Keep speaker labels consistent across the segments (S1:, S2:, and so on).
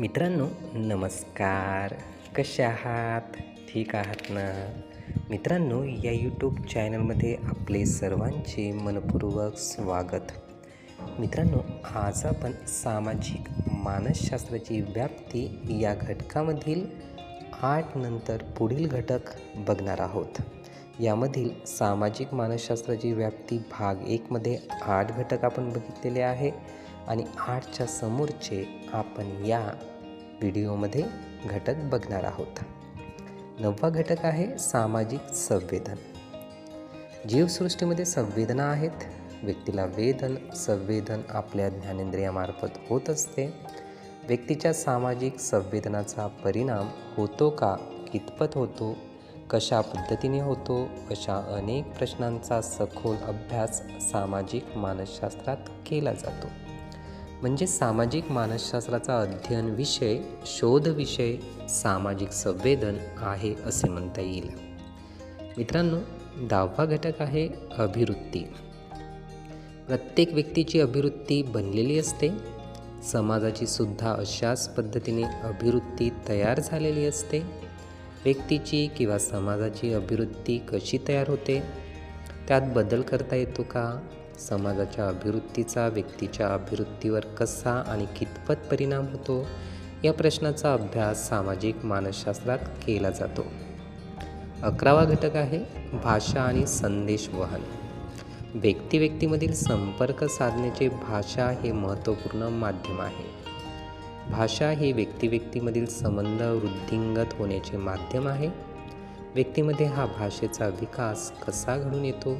S1: मित्रांनो नमस्कार. कसे आहात? ठीक आहात ना? मित्रांनो या यूट्यूब चॅनलमध्ये आपले सर्वांचे मनपूर्वक स्वागत. मित्रांनो आज आपण सामाजिक मानसशास्त्राची व्याप्ती या घटकामधील आठ नंतर पुढील घटक बघणार आहोत. यामधील सामाजिक मानसशास्त्राची व्याप्ती भाग एकमध्ये आठ घटक आपण बघितलेले आहे. आणि आठच्या समोरचे आपण या व्हिडिओमध्ये घटक बघणार आहोत. नववा घटक आहे सामाजिक संवेदन. जीवसृष्टीमध्ये संवेदना आहेत. व्यक्तीला वेदन संवेदन आपल्या ज्ञानेंद्रियामार्फत होत असते. व्यक्तीच्या सामाजिक संवेदनाचा परिणाम होतो का? कितपत होतो? कशा पद्धतीने होतो? अशा अनेक प्रश्नांचा सखोल अभ्यास सामाजिक मानसशास्त्रात केला जातो. म्हणजे सामाजिक मानसशास्त्राचा अध्ययन विषय शोध विषय सामाजिक संवेदन आहे असे म्हणता येईल. मित्रांनो दहावा घटक आहे अभिवृत्ती. प्रत्येक व्यक्तीची अभिवृत्ती बनलेली असते. समाजाची सुद्धा अशाच पद्धतीने अभिवृत्ती तयार झालेली असते. व्यक्तीची किंवा समाजाची अभिवृत्ती कशी तयार होते? त्यात बदल करता येतो का? समाजाच्या अभिवृत्तीचा व्यक्तीच्या अभिवृत्तीवर कसा आणि कितपत परिणाम होतो या प्रश्नाचा अभ्यास सामाजिक मानसशास्त्रात केला जातो. अकरावा घटक आहे भाषा आणि संदेश वहन. व्यक्ती व्यक्तीमधील संपर्क साधण्याचे भाषा हे महत्त्वपूर्ण माध्यम आहे. भाषा हे व्यक्ती व्यक्तीमधील संबंध वृद्धिंगत होण्याचे माध्यम आहे. व्यक्तीमध्ये हा भाषेचा विकास कसा घडून येतो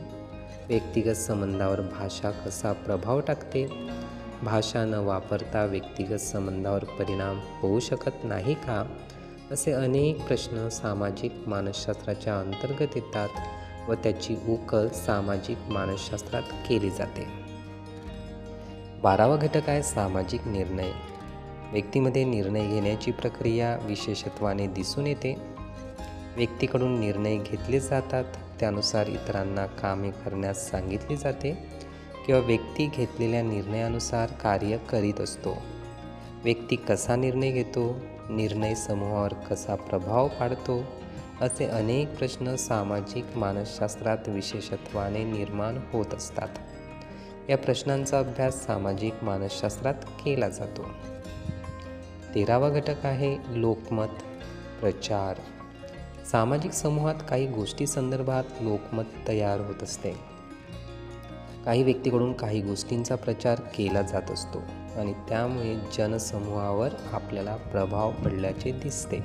S1: व्यक्तिगत संबंधावर भाषा कसा प्रभाव टाकते? भाषा न वापरता व्यक्तिगत संबंधावर परिणाम होऊ शकत नाही का? असे अनेक प्रश्न सामाजिक मानसशास्त्राच्या अंतर्गत येतात व त्याची उकल सामाजिक मानसशास्त्रात केली जाते. बारावा घटक आहे सामाजिक निर्णय. व्यक्तीमध्ये निर्णय घेण्याची प्रक्रिया विशेषत्वाने दिसून येते. व्यक्तीकडून निर्णय घेतले जातात. त्यानुसार इतरांना कामे करण्यास सांगितले जाते किंवा व्यक्ती घेतलेल्या निर्णयानुसार कार्य करीत असतो. व्यक्ती कसा निर्णय घेतो? निर्णय समूहावर कसा प्रभाव पाडतो? असे अनेक प्रश्न सामाजिक मानसशास्त्रात विशेषत्वाने निर्माण होत असतात. या प्रश्नांचा अभ्यास सामाजिक मानसशास्त्रात केला जातो. तेरावा घटक आहे लोकमत प्रचार. सामाजिक समूहात काही गोष्टी संदर्भात लोकमत तयार होत असते. काही व्यक्तीकडून काही गोष्टींचा प्रचार केला जात असतो आणि त्यामुळे जनसमूहावर आपल्याला प्रभाव पडल्याचे दिसते.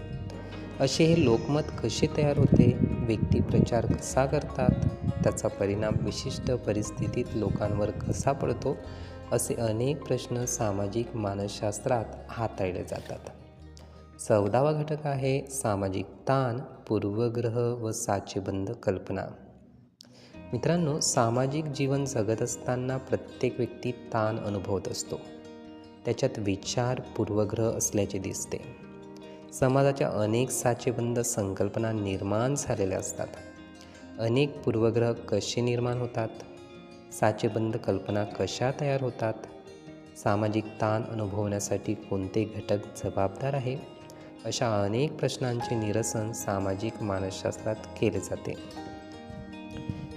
S1: असे हे लोकमत कसे तयार होते? व्यक्ती प्रचार कसा करतात? त्याचा परिणाम विशिष्ट परिस्थितीत लोकांवर कसा पडतो? असे अनेक प्रश्न सामाजिक मानसशास्त्रात हाताळले जातात. चौदावा घटक आहे सामाजिक ताण पूर्वग्रह व साचेबंद कल्पना. मित्रांनो सामाजिक जीवन जगत असताना प्रत्येक व्यक्ती ताण अनुभवत असतो. त्याच्यात विचार पूर्वग्रह असल्याचे दिसते. समाजाच्या अनेक साचेबंद संकल्पना निर्माण झालेल्या असतात. अनेक पूर्वग्रह कसे निर्माण होतात? साचेबंद कल्पना कशा तयार होतात? सामाजिक ताण अनुभवण्यासाठी कोणते घटक जबाबदार आहे अशा अनेक प्रश्नांचे निरसन सामाजिक मानसशास्त्रात केले जाते.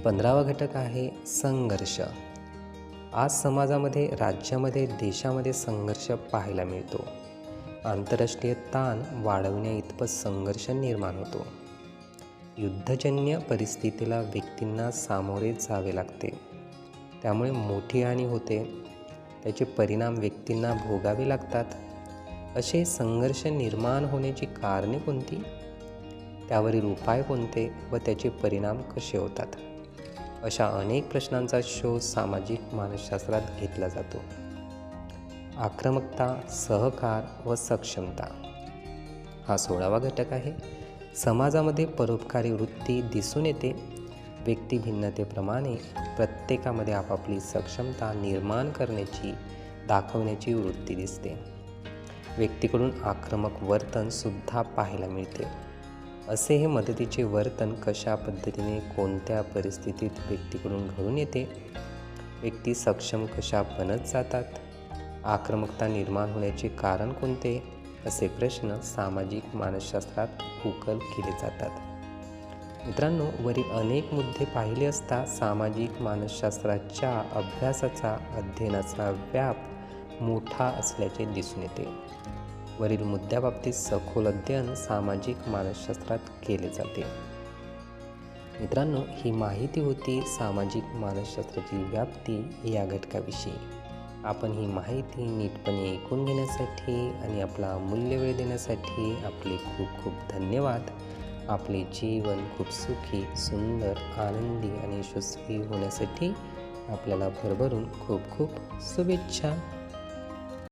S1: पंधरावा घटक आहे संघर्ष. आज समाजामध्ये राज्यामध्ये देशामध्ये संघर्ष पाहायला मिळतो. आंतरराष्ट्रीय ताण वाढवण्या इतपत संघर्ष निर्माण होतो. युद्धजन्य परिस्थितीला व्यक्तींना सामोरे जावे लागते. त्यामुळे मोठी हानी होते त्याचे परिणाम व्यक्तींना भोगावे लागतात. असे संघर्ष निर्माण होण्याची कारणे कोणती? त्यावरील उपाय कोणते व त्याचे परिणाम कसे होतात? अशा अनेक प्रश्नांचा शोध सामाजिक मानसशास्त्रात घेतला जातो. आक्रमकता सहकार व सक्षमता. हा सोळावा घटक आहे. समाजामध्ये परोपकारी वृत्ती दिसून येते. व्यक्ती भिन्नतेप्रमाणे प्रत्येकामध्ये आपापली सक्षमता निर्माण करण्याची दाखवण्याची वृत्ती दिसते. व्यक्तीकडून आक्रमक वर्तनसुद्धा पाहायला मिळते. असे हे मदतीचे वर्तन कशा पद्धतीने कोणत्या परिस्थितीत व्यक्तीकडून घडून येते? व्यक्ती सक्षम कशा बनत जातात? आक्रमकता निर्माण होण्याचे कारण कोणते? असे प्रश्न सामाजिक मानसशास्त्रात उकल केले जातात. मित्रांनो वरील अनेक मुद्दे पाहिले असता सामाजिक मानसशास्त्राच्या अभ्यासाचा अध्ययनाचा व्याप मोठा असल्याचे दिसून येते. वरील मुद्द्याबाबतीत सखोल अध्ययन सामाजिक मानसशास्त्रात केले जाते. मित्रांनो ही माहिती होती सामाजिक मानसशास्त्राची व्याप्ती या घटकाविषयी. आपण ही माहिती नीटपणे ऐकून घेण्यासाठी आणि आपला मूल्य वेळ देण्यासाठी आपले खूप खूप धन्यवाद. आपले जीवन खूप सुखी सुंदर आनंदी आणि यशस्वी होण्यासाठी आपल्याला भरभरून खूप खूप शुभेच्छा.